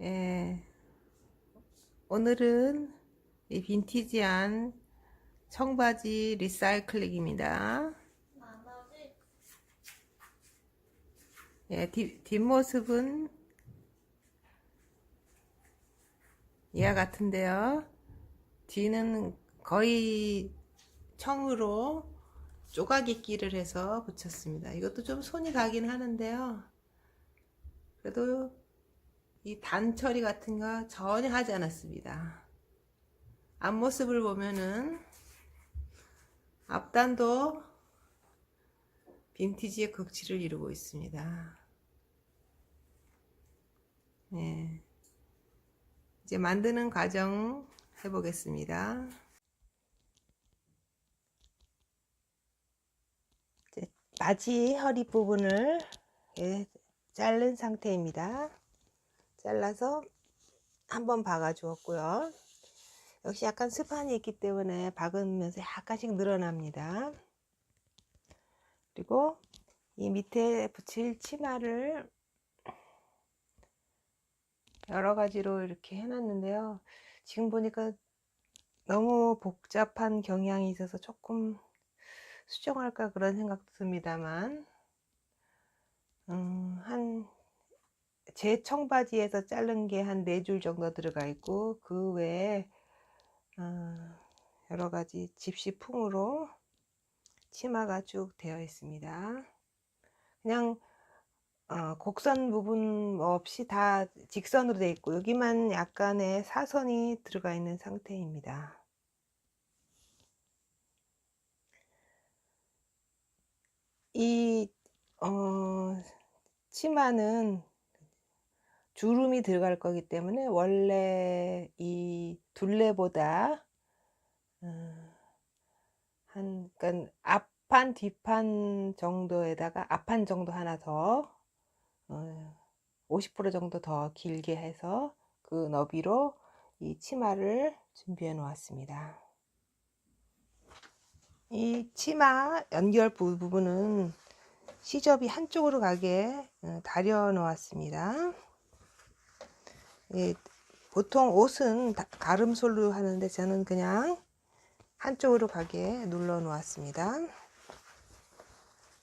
예. 오늘은 이 빈티지한 청바지 리사이클링입니다. 예, 뒷, 뒷모습은 이와 같은데요. 뒤는 거의 청으로 끼를 해서 붙였습니다. 이것도 좀 손이 가긴 하는데요. 그래도 이 단 처리 같은 거 전혀 하지 않았습니다. 앞모습을 보면은 앞단도 빈티지의 극치를 이루고 있습니다. 네. 이제 만드는 과정 해보겠습니다. 이제 바지 허리 부분을 예, 자른 상태입니다. 잘라서 한번 박아 주었고요. 역시 약간 스판이 있기 때문에 박으면서 약간씩 늘어납니다. 그리고 이 밑에 붙일 치마를 여러 가지로 이렇게 해놨는데요. 지금 보니까 너무 복잡한 경향이 있어서 조금 수정할까 그런 생각도 듭니다만, 음, 한, 제 청바지에서 자른 게 한 네 줄 정도 들어가 있고, 그 외에, 어, 여러 가지 집시풍으로 치마가 쭉 되어 있습니다. 그냥 어, 곡선 부분 없이 다 직선으로 되어 있고 여기만 약간의 사선이 들어가 있는 상태입니다. 이 어, 치마는 주름이 들어갈 거기 때문에 원래 이 둘레보다 어, 한 그러니까 앞판 뒷판 정도에다가 앞판 정도 하나 더 어, 50% 정도 더 길게 해서 그 너비로 이 치마를 준비해 놓았습니다. 이 치마 연결 부분은 시접이 한쪽으로 가게 어, 다려 놓았습니다. 예, 보통 옷은 다- 가름솔로 하는데 저는 그냥 한쪽으로 가게 눌러 놓았습니다.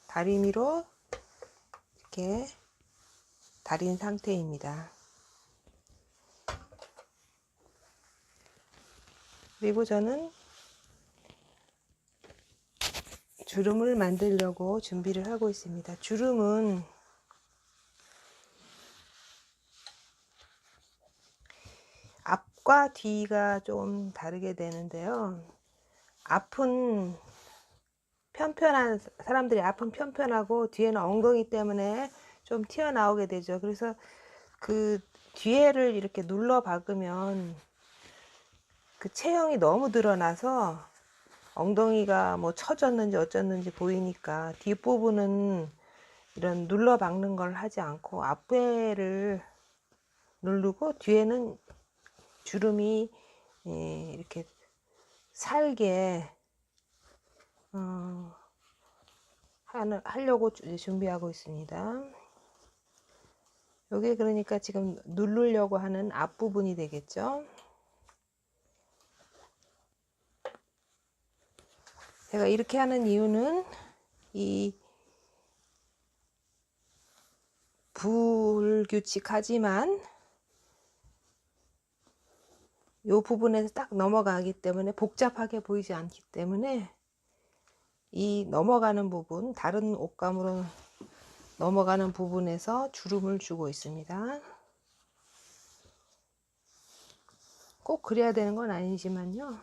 다리미로 이렇게 다린 상태입니다. 그리고 저는 주름을 만들려고 준비를 하고 있습니다. 주름은 앞과 뒤가 좀 다르게 되는데요. 앞은 편편한 사람들이 앞은 편편하고 뒤에는 엉덩이 때문에 좀 튀어나오게 되죠. 그래서 그 뒤에를 이렇게 눌러 박으면 그 체형이 너무 드러나서 엉덩이가 뭐 처졌는지 어쩌는지 보이니까 뒷부분은 이런 눌러 박는 걸 하지 않고 앞배를 누르고 뒤에는 주름이 예, 이렇게 살게 어, 하려고 주- 준비하고 있습니다. 요게 그러니까 지금 누르려고 하는 앞부분이 되겠죠. 제가 이렇게 하는 이유는 이 불규칙하지만 요 부분에서 딱 넘어가기 때문에 복잡하게 보이지 않기 때문에 이 넘어가는 부분, 다른 옷감으로 넘어가는 부분에서 주름을 주고 있습니다. 꼭 그래야 되는 건 아니지만요.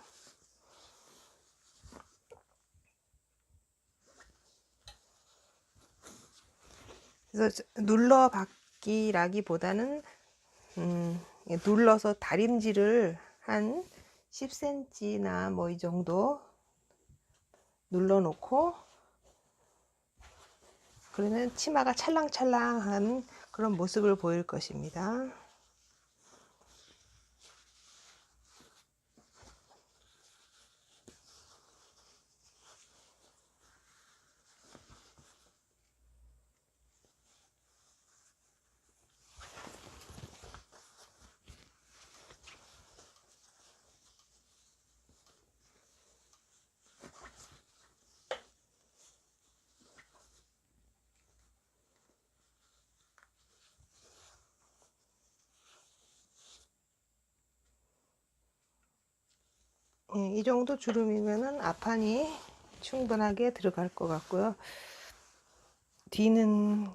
그래서 저- 눌러 받기라기보다는 음, 눌러서 다림질을 한 10cm나 뭐 이 정도 눌러 놓고 그러면 치마가 찰랑찰랑한 그런 모습을 보일 것입니다. 예, 이 정도 주름이면은 앞판이 충분하게 들어갈 것 같고요. 뒤는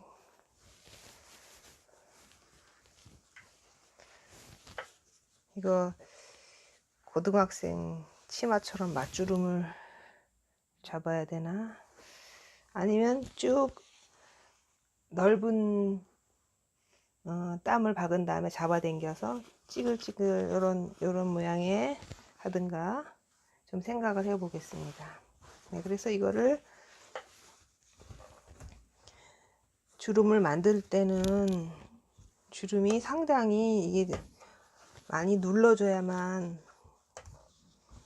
이거 고등학생 치마처럼 맞주름을 잡아야 되나? 아니면 쭉 넓은 어, 땀을 박은 다음에 잡아당겨서 찌글찌글 요런 요런 모양의 하든가 좀 생각을 해 보겠습니다. 네, 그래서 이거를 주름을 만들 때는 주름이 상당히 이게 많이 눌러줘야만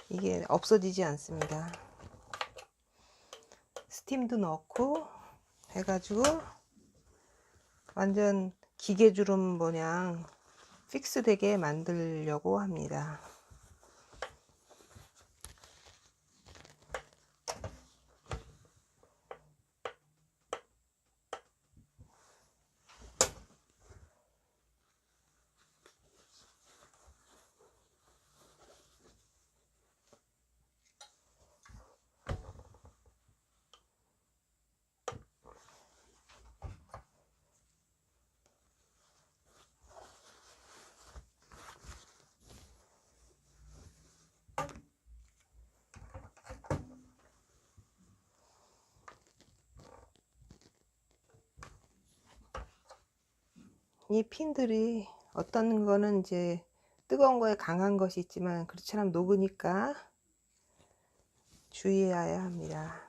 이게 없어지지 않습니다. 스팀도 넣고 해가지고 완전 기계주름 모양 픽스 되게 만들려고 합니다. 이 핀들이 어떤 거는 이제 뜨거운 거에 강한 것이 있지만 그렇지만 녹으니까 주의해야 합니다.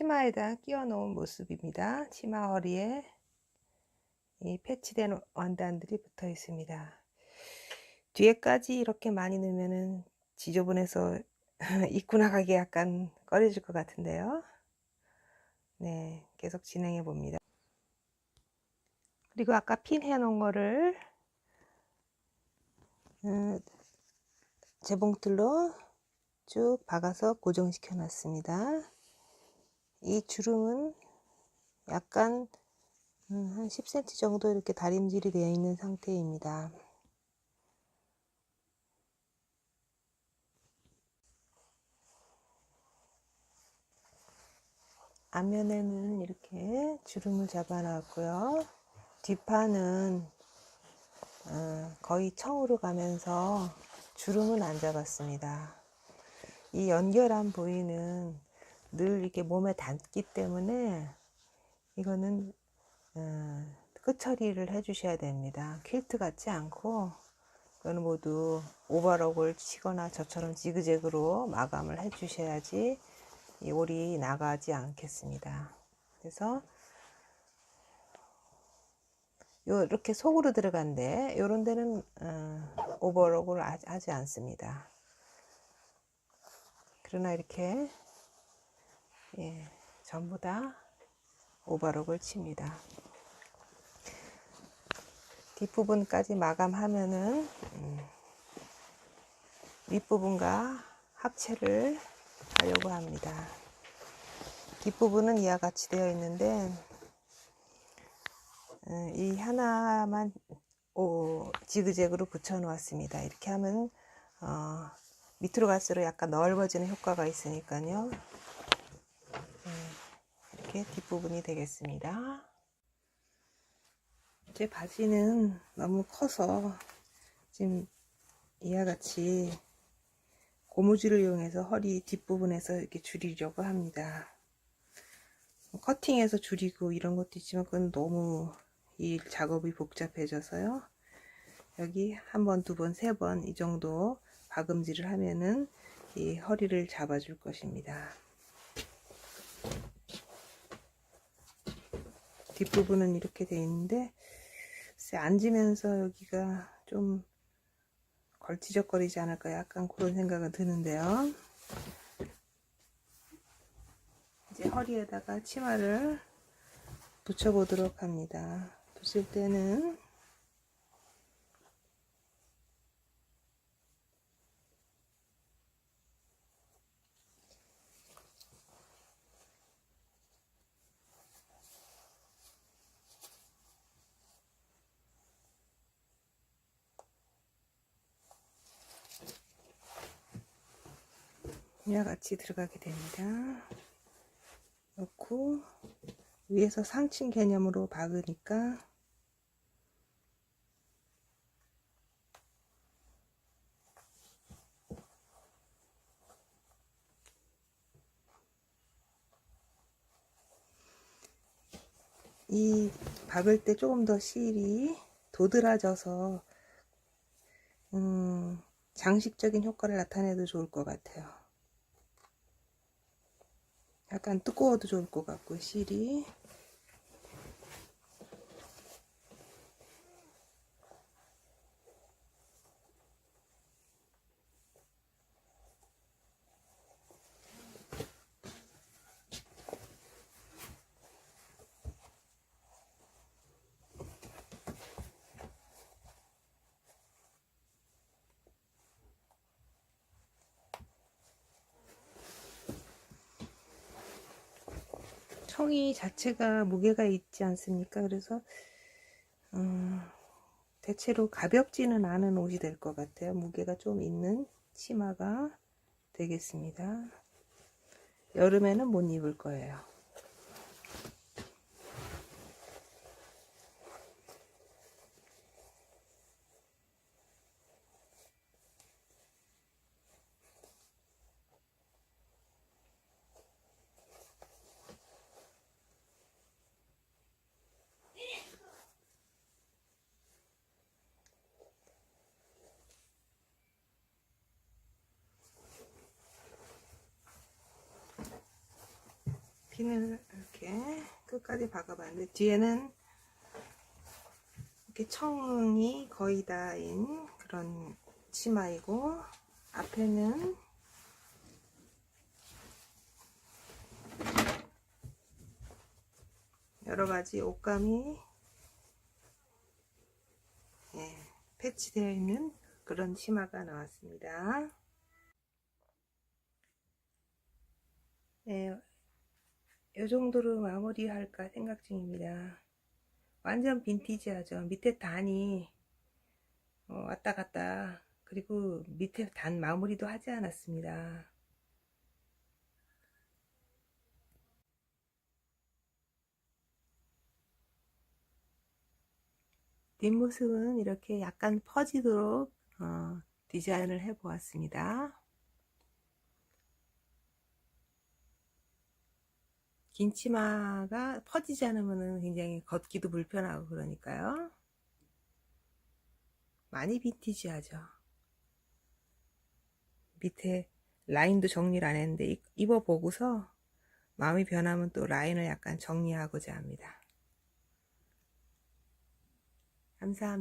치마에다 끼워 놓은 모습입니다. 치마 허리에 이 패치된 원단들이 붙어 있습니다. 뒤에까지 이렇게 많이 넣으면은 지저분해서 입고 나가기 약간 꺼려질 것 같은데요. 네, 계속 진행해 봅니다. 그리고 아까 핀 해 놓은 거를 음, 재봉틀로 쭉 박아서 고정시켜 놨습니다. 이 주름은 약간 음, 한 10cm 정도 이렇게 다림질이 되어 있는 상태입니다. 앞면에는 이렇게 주름을 잡아 놨고요. 뒷판은 어, 거의 청으로 가면서 주름은 안 잡았습니다. 이 연결한 부위는 늘 이렇게 몸에 닿기 때문에 이거는 어, 끝 처리를 해 주셔야 됩니다. 퀼트 같지 않고 이거는 모두 오버럭을 치거나 저처럼 지그재그로 마감을 해 주셔야지 이 올이 나가지 않겠습니다. 그래서 요 이렇게 속으로 들어간데 요런 데는 어, 오버럭을 하지 않습니다. 그러나 이렇게 예, 전부 다 오버록을 칩니다. 뒷부분까지 마감하면은 음, 윗부분과 합체를 하려고 합니다. 뒷부분은 이와 같이 되어 있는데 음, 이 하나만 오, 지그재그로 붙여 놓았습니다. 이렇게 하면 어, 밑으로 갈수록 약간 넓어지는 효과가 있으니까요. 네, 이렇게 뒷부분이 되겠습니다. 제 바지는 너무 커서 지금 이와 같이 고무줄을 이용해서 허리 뒷부분에서 이렇게 줄이려고 합니다. 커팅해서 줄이고 이런 것도 있지만 그건 너무 이 작업이 복잡해져서요. 여기 한 번, 두 번, 세 번 이 정도 박음질을 하면은 이 허리를 잡아줄 것입니다. 뒷부분은 이렇게 돼 있는데 앉으면서 여기가 좀 걸치적거리지 않을까 약간 그런 생각은 드는데요. 이제 허리에다가 치마를 붙여보도록 합니다. 붙일 때는 이와 같이 들어가게 됩니다. 넣고 위에서 상층 개념으로 박으니까 이 박을 때 조금 더 실이 도드라져서 음, 장식적인 효과를 나타내도 좋을 것 같아요. 약간 두꺼워도 좋을 것 같고 실이 청이 자체가 무게가 있지 않습니까? 그래서 음, 대체로 가볍지는 않은 옷이 될 것 같아요. 무게가 좀 있는 치마가 되겠습니다. 여름에는 못 입을 거예요. 핀을 이렇게 끝까지 박아봤는데 뒤에는 이렇게 청이 거의 다인 그런 치마이고 앞에는 여러 가지 옷감이 예, 패치되어 있는 그런 치마가 나왔습니다. 네, 이 정도로 마무리할까 생각 중입니다. 완전 빈티지하죠. 밑에 단이 어, 왔다 갔다 그리고 밑에 단 마무리도 하지 않았습니다. 뒷모습은 이렇게 약간 퍼지도록 어, 디자인을 해 보았습니다. 긴 치마가 퍼지지 않으면 굉장히 걷기도 불편하고 그러니까요. 많이 빈티지하죠. 밑에 라인도 정리를 안 했는데 입어보고서 마음이 변하면 또 라인을 약간 정리하고자 합니다. 감사합니다.